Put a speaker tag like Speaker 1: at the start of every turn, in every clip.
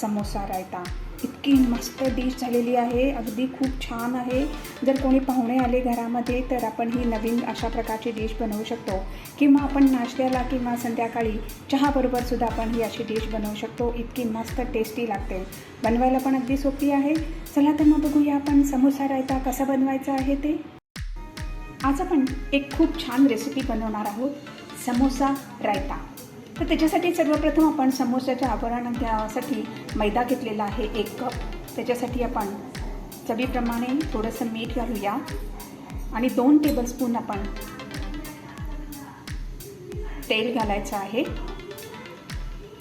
Speaker 1: समोसा रायता. इतकी मस्त डिश झालेली आहे. अगदी खूप छान आहे. जर कोणी पाहुणे आले घरामध्ये तर आपण ही नवीन अशा प्रकारची डिश बनवू शकतो. किंवा आपण नाश्त्याला किंवा संध्याकाळी चहाबरोबर सुद्धा आपण ही अशी डिश बनवू शकतो. इतकी मस्त टेस्टी लागते. बनवायला पण अगदी सोपी आहे. चला तर मग बघूया आपण समोसा रायता कसा बनवायचा आहे ते. आज आपण एक खूप छान रेसिपी बनवणार आहोत. समोसा रायता. तर त्याच्यासाठी सर्वप्रथम आपण समोसाच्या आवरण त्यासाठी मैदा घेतलेला आहे एक कप. त्याच्यासाठी आपण चवीप्रमाणे थोडंसं मीठ घालूया. आणि दोन टेबलस्पून आपण तेल घालायचं आहे.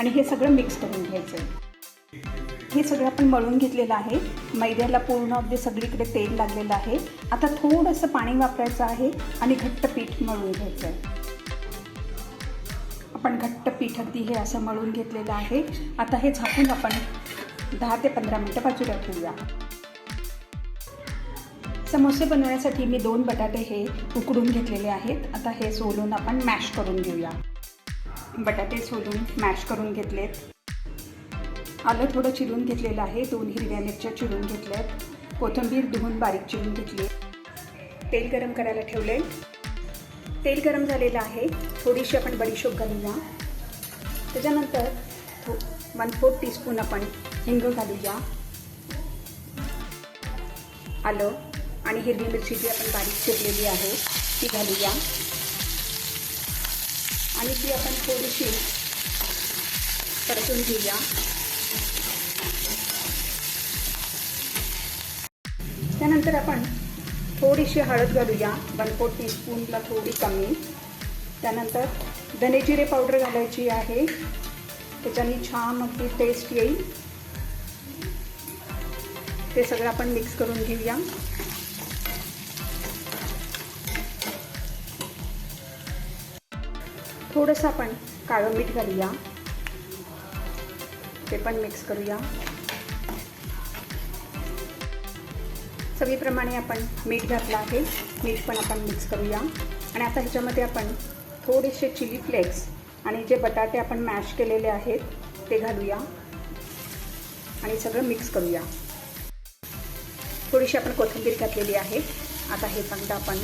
Speaker 1: आणि हे सगळं मिक्स करून घ्यायचं आहे हे सगळं आपण मळून घेतलेलं आहे. मैद्याला पूर्ण अगदी सगळीकडे तेल लागलेलं आहे. आता थोडंसं पाणी वापरायचं आहे आणि घट्ट पीठ मळून घ्यायचं आहे आपण घट्ट पीठ अगदी हे असं मळून घेतलेलं आहे. आता हे झाकून आपण दहा ते पंधरा मिनटं बाजूला ठेवूया. समोसे बनवण्यासाठी मी दोन बटाटे हे उकडून घेतलेले आहेत. आता हे सोलून आपण मॅश करून घेऊया. बटाटे सोलून मॅश करून घेतलेत. आलं थोडं चिरून घेतलेलं आहे. दोन हिरव्या मिरच्या चिरून घेतल्यात. कोथिंबीर धुवून बारीक चिरून घेतली. तेल गरम करायला ठेवले तेल गरम झालेलं आहे. थोडीशी आपण बडीशोप घालूया. त्याच्यानंतर थो वन फोर्थ टीस्पून आपण हिंग घालूया. आलं. आणि हिरवी मिरची जी आपण बारीक चिरलेली आहे ती घालूया. आणि ती आपण थोडीशी परतून घेऊया. त्यानंतर आपण थोडीशी हळद घालूया. वन फोर टीस्पूनला थोडी कमी. त्यानंतर धनेजिरे पावडर घालायची आहे. त्याच्याने छान अगदी टेस्ट येईल. ते सगळं आपण मिक्स करून घेऊया. थोडंसं आपण काळं मीठ घालूया. ते पण मिक्स करूया. चवीप्रमाणे आपण मीठ घातलं आहे. मीठ पण आपण मिक्स करूया. आणि आता ह्याच्यामध्ये आपण थोडेसे चिली फ्लेक्स आणि जे बटाटे आपण मॅश केलेले आहेत ते घालूया. आणि सगळं मिक्स करूया. थोडीशी आपण कोथिंबीर घातलेली आहे. आता हे चांगलं आपण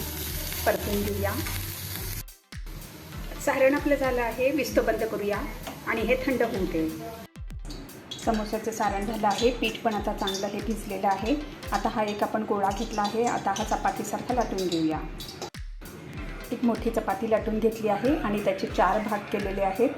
Speaker 1: परतून घेऊया. सारण आपलं झालं आहे. विस्तो बंद करूया. आणि हे थंड होऊ दे समोसाचं सारण झालं आहे. पीठ पण आता चांगलं हे भिजलेलं आहे. आता हा एक आपण गोळा घेतला आहे. आता हा चपातीसारखा लाटून घेऊया. एक मोठी चपाती लाटून घेतली आहे आणि त्याचे चार भाग केलेले आहेत.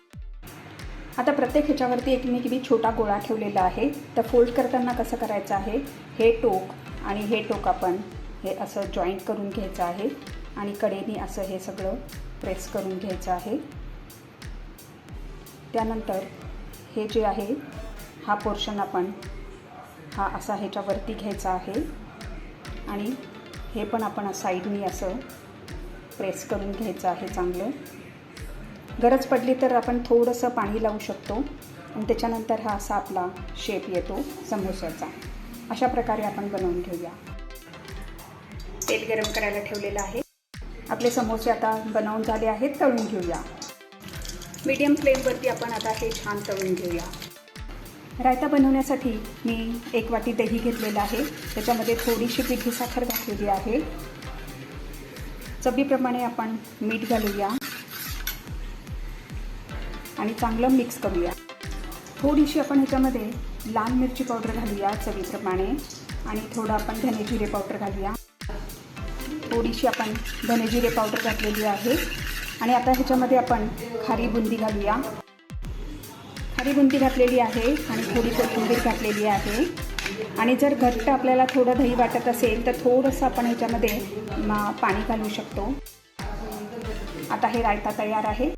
Speaker 1: आता प्रत्येक ह्याच्यावरती एक मी किती छोटा गोळा ठेवलेला आहे. तर फोल्ड करताना कसं करायचं आहे? हे टोक आणि हे टोक आपण हे असं जॉईंट करून घ्यायचं आहे आणि कडेने असं हे सगळं प्रेस करून घ्यायचं आहे. त्यानंतर हे जे आहे हा पोर्शन आपण हा असा ह्याच्यावरती घ्यायचा आहे. आणि हे पण आपण साईडनी असं प्रेस करून घ्यायचं आहे चांगलं. गरज पडली तर आपण थोडंसं पाणी लावू शकतो आणि त्याच्यानंतर हा असा आपला शेप येतो समोस्याचा अशा प्रकारे आपण बनवून घेऊया. तेल गरम करायला ठेवलेलं आहे. आपले समोसे आता बनवून झाले आहेत तळून घेऊया. मीडियम फ्लेमवरती आपण आता हे छान तळून घेऊया. रायता बनवण्यासाठी मी एक वाटी दही घेतलेलं आहे. त्याच्यामध्ये थोडीशी पिठी साखर घातलेली आहे. चवीप्रमाणे आपण मीठ घालूया. आणि चांगलं मिक्स करूया. थोडीशी आपण ह्याच्यामध्ये लाल मिरची पावडर घालूया चवीप्रमाणे. आणि थोडं आपण धने जिरे पावडर घालूया. थोडीशी आपण धने जिरे पावडर घातलेली आहे. आणि आता ह्याच्यामध्ये आपण खारी बुंदी घालूया. साधी बुंदी घातलेली आहे आणि थोडी कोथिंबीर घातलेली आहे. आणि जर घट्ट आपल्याला थोडं दही वाटत असेल तर थोडंसं आपण ह्याच्यामध्ये पाणी घालू शकतो. आता हे रायता तयार आहे.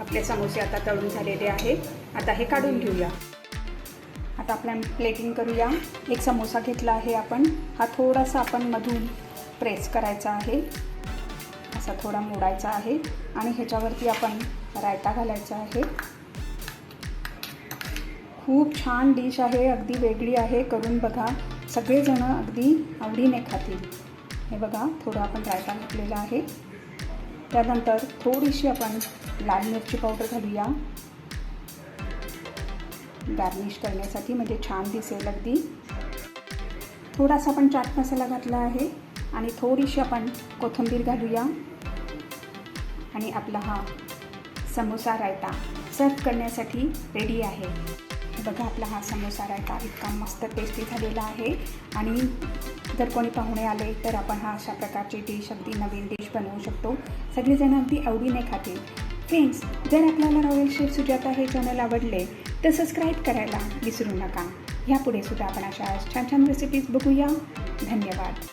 Speaker 1: आपले समोसे आता तळून झालेले आहेत. आता हे काढून घेऊया. आता आपण प्लेटिंग करूया. एक समोसा घेतला आहे आपण. हा थोडासा आपण मधून प्रेस करायचा आहे. असा थोडा मोडायचा आहे. आणि ह्याच्यावरती आपण रायता घालायचा आहे. खूप छान डिश आहे अगदी वेगळी आहे. करून बघा. सगळेजणं अगदी आवडीने खातील. हे बघा थोडं आपण रायता घातलेला आहे. त्यानंतर थोडीशी आपण लाल मिरची पावडर घालूया. गार्निश करण्यासाठी म्हणजे छान दिसेल अगदी. थोडासा आपण चाट मसाला घातला आहे आणि थोडीशी आपण कोथिंबीर घालूया. आणि आपला हा समोसा रायता सर्व करण्यासाठी रेडी आहे. बघा आपला हा समोसा रायता इतका मस्त टेस्टी झालेला आहे. आणि जर कोणी पाहुणे आले तर आपण हा अशा प्रकारची डिश अगदी नवीन डिश बनवू शकतो. सगळेजण अगदी आवडीने खातील. फ्रेंड्स जर आपल्याला रॉयल शेफ सुजाता हे चॅनल आवडले तर सबस्क्राईब करायला विसरू नका. ह्यापुढे सुद्धा आपण अशा छान छान रेसिपीज बघूया. धन्यवाद.